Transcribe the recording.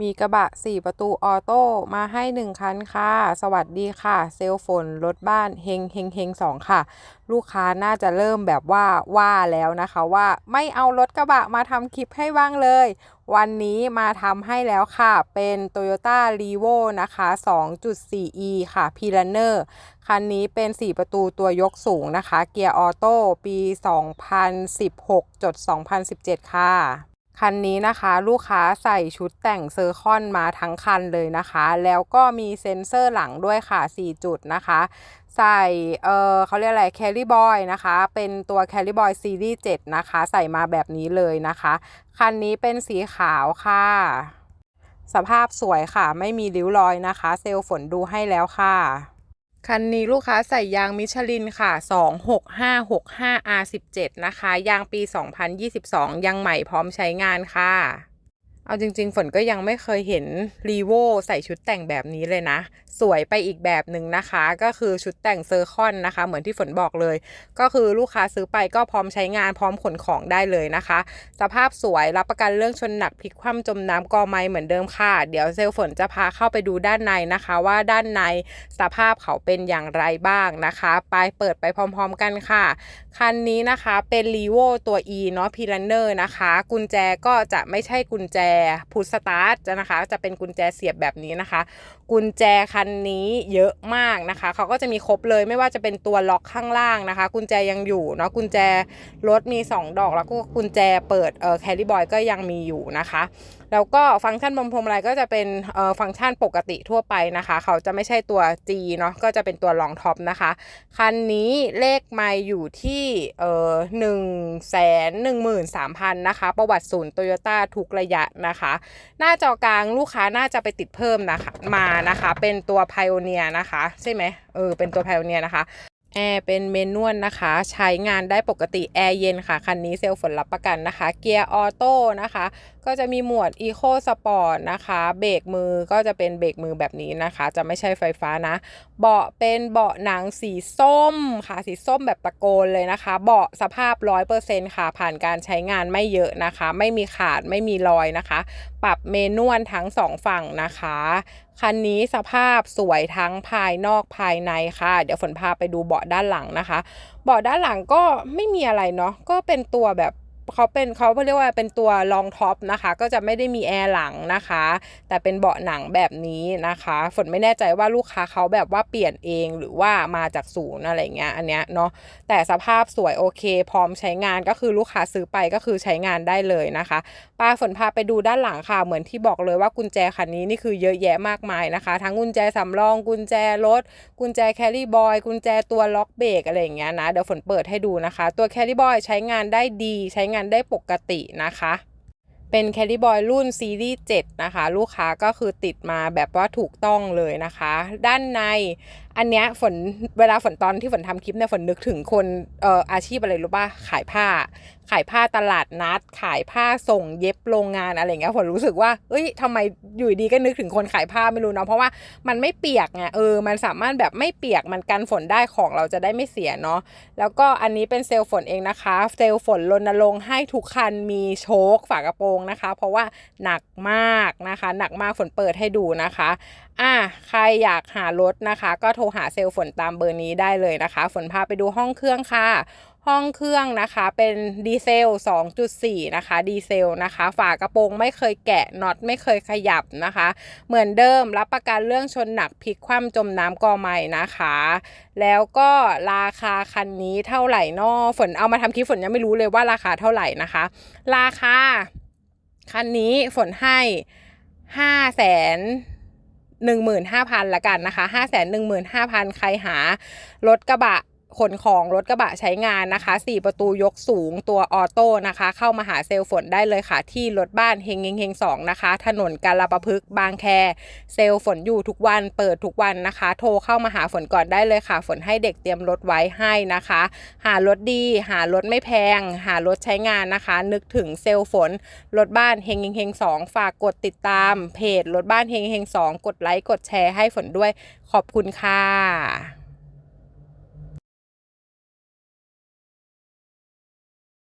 มีกระบะ 4 ประตูออโต้มาให้ 1 คันค่ะ สวัสดีค่ะ เซลฝนรถบ้านเฮงเฮงเฮงสองค่ะ ลูกค้าน่าจะเริ่มแบบว่าว่าแล้วนะคะว่าไม่เอารถกระบะมาทำคลิปให้บ้างเลย วันนี้มาทำให้แล้วค่ะ เป็น Toyota r e v o นะคะ 2.4e ค่ะ p i l a n e r คันนี้เป็น 4 ประตูตัวยกสูงนะคะ เกียร์ออโต้ปี 2016 จด 2017 ค่ะ คันนี้นะคะลูกค้าใส่ชุดแต่งเซอร์คอนมาทั้งคันเลยนะคะ แล้วก็มีเซ็นเซอร์หลังด้วยค่ะ 4 จุดนะคะ ใส่เออเขาเรียกอะไรแคลรี่บอยนะคะ เป็นตัวแคลรี่บอยซีรีส์7นะคะ ใส่มาแบบนี้เลยนะคะ คันนี้เป็นสีขาวค่ะ สภาพสวยค่ะ ไม่มีริ้วรอยนะคะ เซลล์ฝนดูให้แล้วค่ะ คันนี้ลูกค้าใส่ยางมิชลินค่ะ 26565R17 นะคะ ยางปี 2022 ยังใหม่พร้อมใช้งานค่ะ เอาจริง ๆ ฝนก็ยังไม่เคยเห็นรีโวใส่ชุดแต่งแบบนี้เลยนะ สวยไปอีกแบบหนึ่งนะคะ ก็คือชุดแต่งเซอร์คอนนะคะ เหมือนที่ฝนบอกเลย ก็คือลูกค้าซื้อไปก็พร้อมใช้งานพร้อมขนของได้เลยนะคะ สภาพสวยรับประกันเรื่องชนหนักพลิกคว่ำจมน้ำกอไม้เหมือนเดิมค่ะ เดี๋ยวเซลลฝนจะพาเข้าไปดูด้านในนะคะ ว่าด้านในสภาพเขาเป็นอย่างไรบ้างนะคะ ไปเปิดไปพร้อม ๆ กันค่ะ คันนี้นะคะเป็น r e v o ตัว E เนาะ p i l a n e r นะคะ กุญแจก็จะไม่ใช่กุญแจพุทสตาร์ทนะคะ จะเป็นกุญแจเสียบแบบนี้นะคะ กุญแจคันนี้เยอะมากนะคะเขาก็จะมีครบเลยไม่ว่าจะเป็นตัวล็อกข้างล่างนะคะ กุญแจยังอยู่เนาะกุญแจรถมี 2 ดอกแล้วก็กุญแจเปิดเอ่อแคลรี่บอยก็ยังมีอยู่นะคะ แล้วก็ฟังก์ชันบนพวงมาลัยก็จะเป็นฟังก์ชันปกติทั่วไปนะคะ เขาจะไม่ใช่ตัว G เนาะก็จะเป็นตัวรองท็อปนะคะ คันนี้เลขไม่อยู่ที่เอ่อหนึ่งแสนหนึ่งหมื่นสามพันนะคะ ประวัติศูนย์โตโยต้าทุกระยะนะคะ หน้าจอกลางลูกค้าน่าจะไปติดเพิ่มนะคะมานะคะ เป็นตัว Pioneer นะคะ ใช่ไหมเออเป็นตัว Pioneer นะคะ แอร์เป็นเมนวลนะคะ ใช้งานได้ปกติแอร์เย็นค่ะ คันนี้เซลล์ฝนรับประกันนะคะ เกียร์ออโต้นะคะ ก็จะมีหมวด Eco Sport นะคะ เบรกมือก็จะเป็นเบรกมือแบบนี้นะคะ จะไม่ใช่ไฟฟ้านะ เบาะเป็นเบาะหนังสีส้มค่ะ สีส้มแบบตะโกนเลยนะคะ เบาะสภาพ 100%ค่ะ ผ่านการใช้งานไม่เยอะนะคะ ไม่มีขาดไม่มีรอยนะคะ ปรับเมนวลทั้งสองฝั่งนะคะ คันนี้สภาพสวยทั้งภายนอกภายในค่ะ เดี๋ยวฝนพาไปดูเบาะด้านหลังนะคะ เบาะด้านหลังก็ไม่มีอะไรเนาะก็เป็นตัวแบบ เขาเป็นเขาเรียกว่าเป็นตัวรองท็อปนะคะ ก็จะไม่ได้มีแอร์หลังนะคะ แต่เป็นเบาะหนังแบบนี้นะคะ ฝนไม่แน่ใจว่าลูกค้าเขาแบบว่าเปลี่ยนเองหรือว่ามาจากศูนย์อะไรเงี้ยอันเนี้ยเนาะแต่สภาพสวยโอเค พร้อมใช้งานก็คือลูกค้าซื้อไปก็คือใช้งานได้เลยนะคะป้าฝนพาไปดูด้านหลังค่ะเหมือนที่บอกเลยว่ากุญแจคันนี้นี่คือเยอะแยะมากมายนะคะ ทั้งกุญแจสำรองกุญแจรถกุญแจแครี่บอยกุญแจตัวล็อกเบรกอะไรอย่างเงี้ยนะเดี๋ยวฝนเปิดให้ดูนะคะ ตัวแครี่บอยใช้งานได้ดีใช้งานได้ปกตินะคะ เป็นแคลรี่บอยรุ่นซีรีส์7นะคะ ลูกค้าก็คือติดมาแบบว่าถูกต้องเลยนะคะ ด้านใน อันเนี้ยฝนเวลาฝนตอนที่ฝนทำคลิปเนี่ยฝนนึกถึงคนเอ่ออาชีพอะไรรู้ป่ะขายผ้า ขายผ้าตลาดนัด ขายผ้าส่งเย็บโรงงานอะไรเงี้ยฝนรู้สึกว่าเอ้ยทำไมอยู่ดีก็นึกถึงคนขายผ้าไม่รู้เนาะเพราะว่ามันไม่เปียกไงเออมันสามารถแบบไม่เปียกมันกันฝนได้ของเราจะได้ไม่เสียเนาะแล้วก็อันนี้เป็นเซลล์ฝนเองนะคะเซลล์ฝนรณรงค์ให้ทุกคันมีโชคฝากระโปรงนะคะ เพราะว่าหนักมากนะคะ หนักมากฝนเปิดให้ดูนะคะ อะใครอยากหารถนะคะ ก็โทรหาเซลล์ฝนตามเบอร์นี้ได้เลยนะคะ ฝนพาไปดูห้องเครื่องค่ะ ห้องเครื่องนะคะเป็นดีเซล 2.4 นะคะ ดีเซลนะคะ ฝากระโปรงไม่เคยแกะน็อตไม่เคยขยับนะคะ เหมือนเดิมรับประกันเรื่องชนหนักพลิกคว่ำจมน้ำกอไม้นะคะ แล้วก็ราคาคันนี้เท่าไหร่นอฝนเอามาทำคลิปฝนยังไม่รู้เลยว่าราคาเท่าไหร่นะคะ ราคาคันนี้ฝนให้ห้าแสน หนึ่งหมื่นห้าพันละกันนะคะห้าแสนหนึ่งหมื่นห้าพันใครหารถกระบะ ขนของรถกระบะใช้งานนะคะ 4 ประตูยกสูงตัวออโต้นะคะ เข้ามาหาเซลล์ฝนได้เลยค่ะ ที่รถบ้านเฮงเฮงเฮงสองนะคะ ถนนกาลประพฤกบางแค เซลล์ฝนอยู่ทุกวันเปิดทุกวันนะคะ โทรเข้ามาหาฝนก่อนได้เลยค่ะ ฝนให้เด็กเตรียมรถไว้ให้นะคะ หารถดี หารถไม่แพง หารถใช้งานนะคะ นึกถึงเซลล์ฝนรถบ้านเฮงเฮงเฮงสองฝากกดติดตามเพจรถบ้านเฮงเฮงสองกดไลค์กดแชร์ให้ฝนด้วยขอบคุณค่ะ